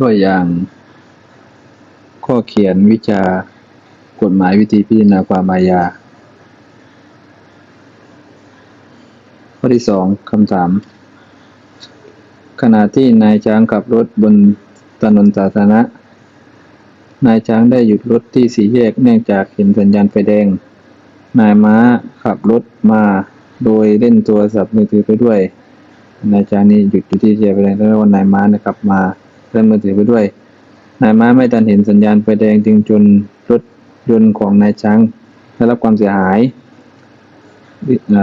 ตัวอย่าง ข้อเขียนวิชากฎหมายวิธีพิจารณาความอาญาข้อที่สองคำถาม ขณะที่นายช้างขับรถบนถนนสาธารณะ นายช้างได้หยุดรถที่สี่แยกเนื่องจากเห็นสัญญาณไฟแดง นายม้าขับรถมาโดยเล่นโทรศัพท์มือถือไปด้วย นายช้างนี่หยุดอยู่ที่สี่แยกไฟแดงแล้วนายม้านะครับมา นมือถือไปด้วย นายม้าไม่ทันเห็นสัญญาณไฟแดงจึงจนรถยนต์ของนายช้างได้รับความเสียหาย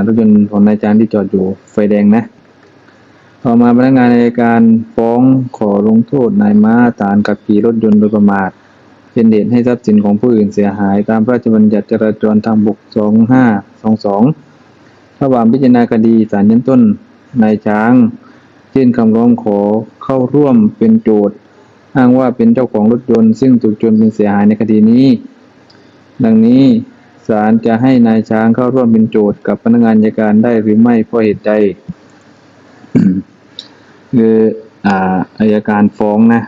รถยนต์ของนายช้างที่จอดอยู่ไฟแดงนะ ต่อมาพนักงานอัยการฟ้องขอลงโทษนายม้าฐานขับขี่รถยนต์โดยประมาท เป็นเหตุให้ทรัพย์สินของผู้อื่นเสียหาย ตามพระราชบัญญัติจราจรทางบก 2522ระหว่างพิจารณาคดีศาลชั้นต้นนายช้าง ยื่นคำร้องขอเข้าร่วมเป็นโจทย์ อ้างว่าเป็นเจ้าของรถยนต์ ซึ่งถูกชนเป็นเสียหายในคดีนี้ ดังนี้ศาลจะให้นายช้างเข้าร่วมเป็นโจทย์กับพนักงานอัยการได้หรือไม่เพราะเหตุใดคืออ่าอายการฟ้องนะ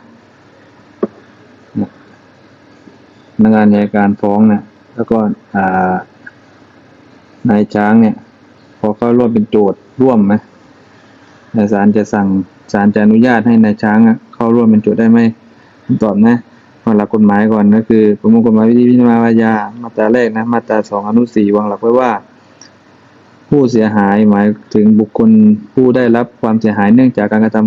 พนักงานอัยการฟ้องนะแล้วก็อ่านายช้างเนี่ย พอเข้าร่วมเป็นโจทย์ร่วมไหม ศาลจะสั่งศาลจะอนุญาตให้นายช้างเข้าร่วมเป็นโจทย์ได้ไหมตอบนะวางหลักกฎหมายก่อนก็คือ ประมวลกฎหมายวิธีพิจารณาอาญามาตราแรกนะมาตราสองอนุสี่วางหลักไว้ว่า ผู้เสียหายหมายถึงบุคคลผู้ได้รับความเสียหายเนื่องจากการกระท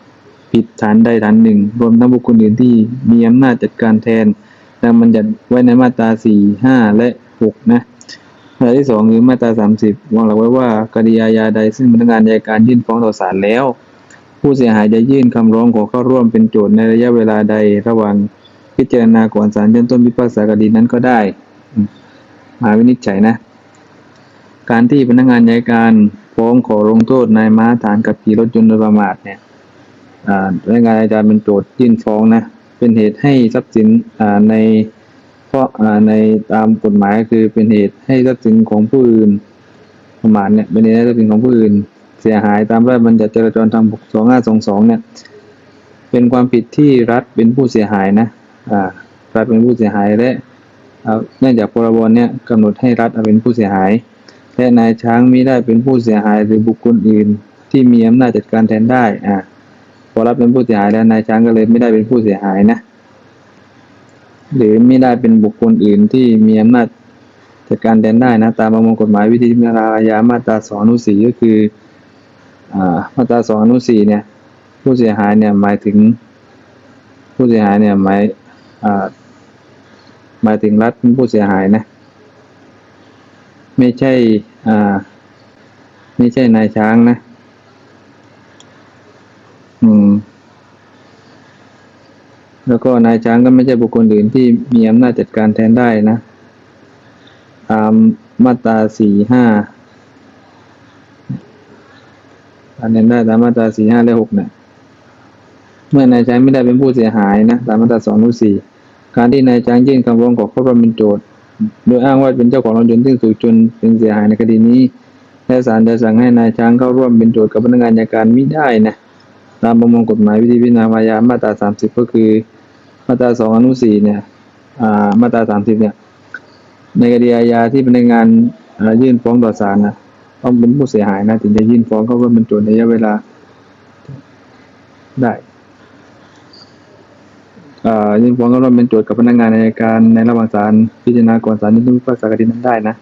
ำผิดฐานใดฐานหนึ่ง รวมทั้งบุคคลอื่นที่มีอำนาจจัดการแทนดังบัญญัติไว้ในมาตราสี่ห้าและหกนะ มาตราที่สองคือมาตราสามสิบวางหลักไว้ว่าคดีอาญาใดซึ่งพนักงานอัยการยื่นฟ้องต่อศาลแล้ว ผู้เสียหายจะยื่นคำร้องขอเข้าร่วมเป็นโจทย์ในระยะเวลาใดระหว่างพิจารณาก่อนศาลชั้นต้นพิพากษาคดีนั้นก็ได้มาวินิจฉัยนะ การที่พนักงานอัยการฟ้องขอลงโทษนายม้าฐานขับขี่รถยนต์โดยประมาทเนี่ยพนักงานอัยการเป็นโจทย์ยื่นฟ้องนะเป็นเหตุให้ทรัพย์สินใน ราะในตามกฎหมายคือเป็นเหตุให้ทรัพย์สินของผู้อื่น ประมาทเนี่ยเป็นเหตุให้ทรัพย์สินของผู้อื่น เสียหายตามพระราชบัญญัติจราจรทางบก2522เนี่ย เป็นความผิดที่รัฐเป็นผู้เสียหายนะอ่ารัฐเป็นผู้เสียหายและเนื่องจากพรบเนี่ยกำหนดให้รัฐเป็นผู้เสียหาย และนายช้างมิได้เป็นผู้เสียหายหรือบุคคลอื่น ที่มีอำนาจจัดการแทนได้อ่าพอรัฐเป็นผู้เสียหายแล้วนายช้างก็เลยไม่ได้เป็นผู้เสียหายนะ หรือไม่ได้เป็นบุคคลอื่นที่มีอำนาจจัดการแทนได้นะตามประมวลกฎหมายวิธีพิจารณาอาญามาตราสองอนุสี่ก็คืออมาตราสองอนุสี่เนี่ย ผู้เสียหายเนี่ยหมายถึง ผู้เสียหายเนี่ยหมายหมายถึงรัฐเป็นผู้เสียหายนะ ไม่ใช่ไม่ใช่นายช้างนะ อืม แล้วก็นายช้างก็ไม่ใช่บุคคลอื่นที่มีอำนาจจัดการแทนได้นะ ตามมาตราสี่ห้าการแทนได้ตามมาตราสี่ห้าและหกเนี่ยเมื่อนายช้างไม่ได้เป็นผู้เสียหายนะตามมาตราสองนุสี่การที่นายช้างยื่นคำร้องขอเข้าร่วมเป็นโจทย์โดยอ้างว่าเป็นเจ้าของรถยนต์ที่ถูกชนเป็นเสียหายในคดีนี้และศาลจะสั่งให้นายช้างเข้าร่วมเป็นโจทย์กับพนักงานอัยการไมิได้นะตามประมวลกฎหมายวิธีพิจารณาอาญามาตราสามสิบก็คือ มาตราสองอนุสี่เนี่ยอ่ามาตราสามสิบเนี่ย ในคดีอาญาที่พนักงานยื่นฟ้องต่อศาลนะต้องเป็นผู้เสียหายนะถึงจะยื่นฟ้องเขาร่วมเป็นโจทย์ในระยะเวลาได้อ่ายื่นฟ้องเข้าร่วมเป็นโจทย์กับพนักงานอัยการในระหว่างศาลพิจารณาก่อนศาลยื่นพิพากษาคดีนั้นได้นะ